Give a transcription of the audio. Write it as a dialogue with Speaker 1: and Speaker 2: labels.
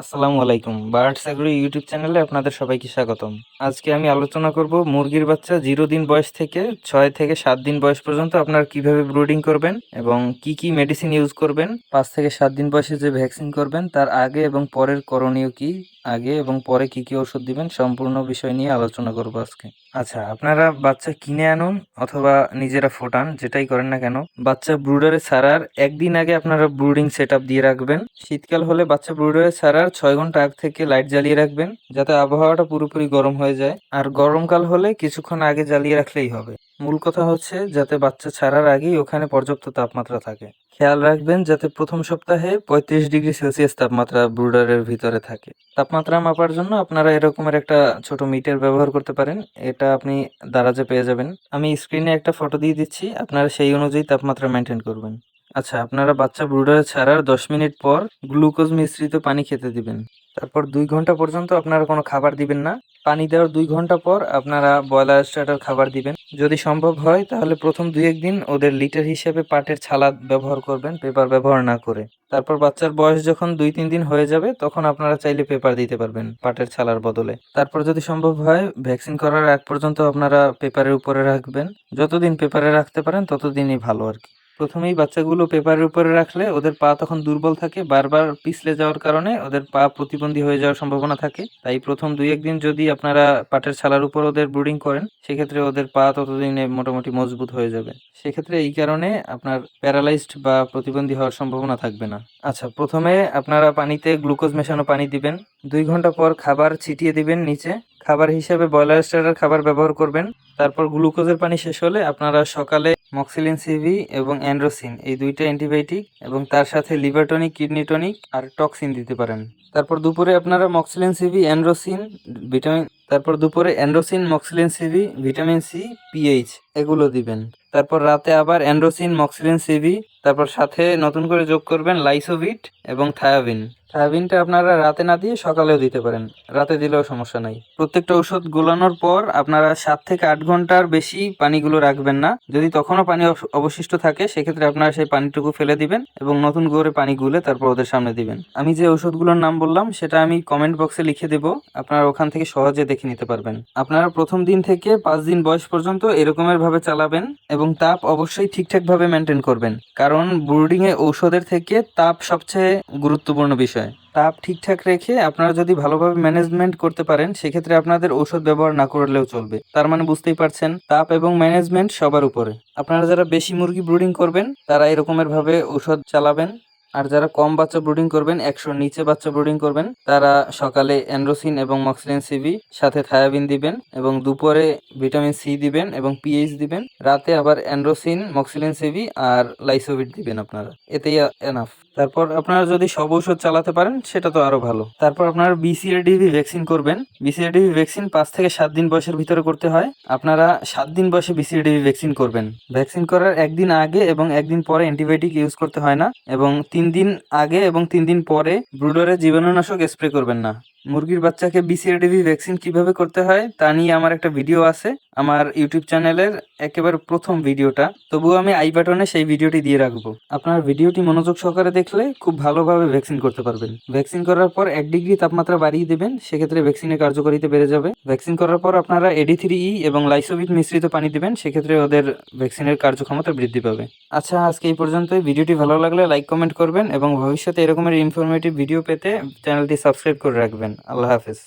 Speaker 1: আসসালামু আলাইকুম। Birds agro YouTube চ্যানেলে আপনাদের সবাইকে স্বাগতম। আজকে আমি আলোচনা করব মুরগির বাচ্চা জিরো দিন বয়স থেকে ছয় থেকে সাত দিন বয়স পর্যন্ত আপনার কীভাবে ব্রুডিং করবেন এবং কি কি মেডিসিন ইউজ করবেন, পাঁচ থেকে সাত দিন বয়সে যে ভ্যাকসিন করবেন, তার আগে এবং পরের করণীয় কি, আগে এবং পরে কি কি ওষুধ দিবেন, সম্পূর্ণ বিষয় নিয়ে আলোচনা করব আজকে। আচ্ছা আপনারা বাচ্চা কিনে আনুন অথবা নিজেরা ফোটান, যেটাই করেন না কেন। বাচ্চা ব্রুডারে সারার একদিন আগে আপনারা ব্রুডিং সেট দিয়ে রাখবেন। শীতকাল হলে বাচ্চা ব্রুডারে সারার ছয় ঘণ্টা আগ থেকে লাইট জ্বালিয়ে রাখবেন, যাতে আবহাওয়াটা পুরোপুরি গরম হয়ে যায়। আর গরমকাল হলে কিছুক্ষণ আগে জ্বালিয়ে রাখলেই হবে। মূল কথা হচ্ছে যাতে বাচ্চা ছাড়ার আগেই ওখানে পর্যাপ্ত তাপমাত্রা থাকে। খেয়াল রাখবেন যাতে প্রথম সপ্তাহে পঁয়ত্রিশ ডিগ্রি সেলসিয়াস তাপমাত্রা ব্রুডারের ভিতরে থাকে। তাপমাত্রা মাপার জন্য আপনারা এরকমের একটা ছোট মিটার ব্যবহার করতে পারেন, এটা আপনি দারাজে পেয়ে যাবেন। আমি স্ক্রিনে একটা ফটো দিয়ে দিচ্ছি, আপনারা সেই অনুযায়ী তাপমাত্রা মেনটেন করবেন। আচ্ছা আপনারা বাচ্চা ব্রুডারে ছাড়ার দশ মিনিট পর গ্লুকোজ মিশ্রিত পানি খেতে দিবেন। তারপর দুই ঘণ্টা পর্যন্ত আপনারা কোনো খাবার দিবেন না। পানি দেওয়ার দুই ঘণ্টা পর আপনারা ব্রয়লার স্টার্টার খাবার দিবেন। যদি সম্ভব হয়, তাহলে প্রথম দুই একদিন ওদের লিটার হিসেবে পাটের ছালা ব্যবহার করবেন, পেপার ব্যবহার না করে। তারপর বাচ্চার বয়স যখন দুই তিন দিন হয়ে যাবে, তখন আপনারা চাইলে পেপার দিতে পারবেন পাটের ছালার বদলে। তারপর যদি সম্ভব হয়, ভ্যাকসিন করার আগ পর্যন্ত আপনারা পেপারের উপরে রাখবেন। যতদিন পেপারে রাখতে পারেন, ততদিনই ভালো আর কি। প্রথমেই বাচ্চাগুলো পেপারের উপরে রাখলে ওদের পা তখন দুর্বল থাকে, বারবার পিছলে যাওয়ার কারণে ওদের পা প্রতিবন্ধী হয়ে যাওয়ার সম্ভাবনা থাকে। তাই প্রথম দুই একদিন যদি আপনারা পাটের ছালার উপর ওদের ব্রুডিং করেন, সেক্ষেত্রে ওদের পা ততদিনে মোটামুটি মজবুত হয়ে যাবে। সেক্ষেত্রে এই কারণে আপনার প্যারালাইজড বা প্রতিবন্ধী হওয়ার সম্ভাবনা থাকবে না। আচ্ছা প্রথমে আপনারা পানিতে গ্লুকোজ মেশানো পানি দিবেন। দুই ঘণ্টা পর খাবার ছিটিয়ে দিবেন নিচে। খাবার হিসেবে ব্রয়লার স্টারের খাবার ব্যবহার করবেন। তারপর গ্লুকোজের পানি শেষ হলে আপনারা সকালে মক্সিলিন সিভি এবং অ্যান্ড্রোসিন এই দুইটা অ্যান্টিবায়োটিক এবং তার সাথে লিভার টনিক কিডনি টনিক আর টক্সিন দিতে পারেন। তারপর দুপুরে আপনারা মক্সিলিন সিভি অ্যান্ড্রোসিন ভিটামিন তারপর দুপুরে অ্যান্ড্রোসিন মক্সিলিন সিভি ভিটামিন সি পিএইচ এগুলো দিবেন। তারপর রাতে আবার অ্যান্ড্রোসিন মক্সিলিন সিভি তারপর সাথে নতুন করে যোগ করবেন লাইসোভিট এবং থায়াবিন থায়াবিনটা আপনারা রাতে না দিয়ে সকালেও দিতে পারেন। রাতে দিলেও সমস্যা নাই। প্রত্যেকটা ওষুধ গোলানোর পর আপনারা সাত থেকে আট ঘণ্টার বেশি পানিগুলো রাখবেন না। যদি তখনও পানি অবশ- অবশিষ্ট থাকে, সেক্ষেত্রে আপনারা সেই পানিটুকু ফেলে দিবেন এবং নতুন করে পানি গুলে তারপর ওদের সামনে দিবেন। আমি যে ওষুধগুলোর নাম বললাম, সেটা আমি কমেন্ট বক্সে লিখে দেব। আপনারা ওখান থেকে সহজে দেখে নিতে পারবেন। আপনারা প্রথম দিন থেকে পাঁচ দিন বয়স পর্যন্ত এরকমের ভাবে চালাবেন এবং তাপ অবশ্যই ঠিকঠাকভাবে মেনটেন করবেন। কারণ ব্রুডিং এ ঔষধের থেকে তাপ সবচেয়ে গুরুত্বপূর্ণ বিষয়। তাপ ঠিকঠাক রেখে আপনারা যদি ভালোভাবে ম্যানেজমেন্ট করতে পারেন, সেক্ষেত্রে আপনাদের ঔষধ ব্যবহার না করলেও চলবে। তার মানে বুঝতেই পারছেন, তাপ এবং ম্যানেজমেন্ট সবার উপরে। আপনারা যারা বেশি মুরগি ব্রুডিং করবেন, তারা এরকমের ভাবে ঔষধ চালাবেন। আর যারা কম বাচ্চা ব্রুডিং করবেন, একশোর নিচে বাচ্চা ব্রুডিং করবেন, তারা সকালে অ্যান্ড্রোসিন এবং মক্সিলিন সিবি সাথে থায়াবিন দিবেন এবং দুপুরে ভিটামিন সি দিবেন এবং পিএইচ দিবেন। রাতে আবার অ্যান্ড্রোসিন মক্সিলিন সিবি আর লাইসোভিট দিবেন আপনারা। এতেই এনাফ তারপর আপনারা যদি সব ঔষধ চালাতে পারেন, সেটা তো আরও ভালো। তারপর আপনারা বিসিআরডিভি ভ্যাকসিন করবেন। বিসিআরডিভি ভ্যাকসিন পাঁচ থেকে সাত দিন বয়সের ভিতরে করতে হয়। আপনারা সাত দিন বয়সে বিসিআরডিভি ভ্যাকসিন করবেন। ভ্যাকসিন করার একদিন আগে এবং একদিন পরে অ্যান্টিবায়োটিক ইউজ করতে হয় না এবং তিন দিন আগে এবং তিন দিন পরে ব্রুডারে জীবাণুনাশক স্প্রে করবেন না। মুরগির বাচ্চাকে বিসিআরডিভি ভ্যাকসিন কীভাবে করতে হয় তা নিয়ে আমার একটা ভিডিও আছে। আমার ইউটিউব চ্যানেলের একেবারে প্রথম ভিডিওটা। তবুও আমি আই বাটনে সেই ভিডিওটি দিয়ে রাখব। আপনার ভিডিওটি মনোযোগ সহকারে দেখলে খুব ভালোভাবে ভ্যাকসিন করতে পারবেন। ভ্যাকসিন করার পর এক ডিগ্রি তাপমাত্রা বাড়িয়ে দেবেন, সেক্ষেত্রে ভ্যাকসিনের কার্যকারিতা বেড়ে যাবে। ভ্যাকসিন করার পর আপনারা এডি থ্রি ই এবং লাইসোভিট মিশ্রিত পানি দিবেন, সেক্ষেত্রে ওদের ভ্যাকসিনের কার্যক্ষমতা বৃদ্ধি পাবে। আচ্ছা আজকে এই পর্যন্তই। ভিডিওটি ভালো লাগলে লাইক কমেন্ট করবেন এবং ভবিষ্যতে এরকমের ইনফরমেটিভ ভিডিও পেতে চ্যানেলটি সাবস্ক্রাইব করে রাখবেন। আল্লাহ হাফেজ।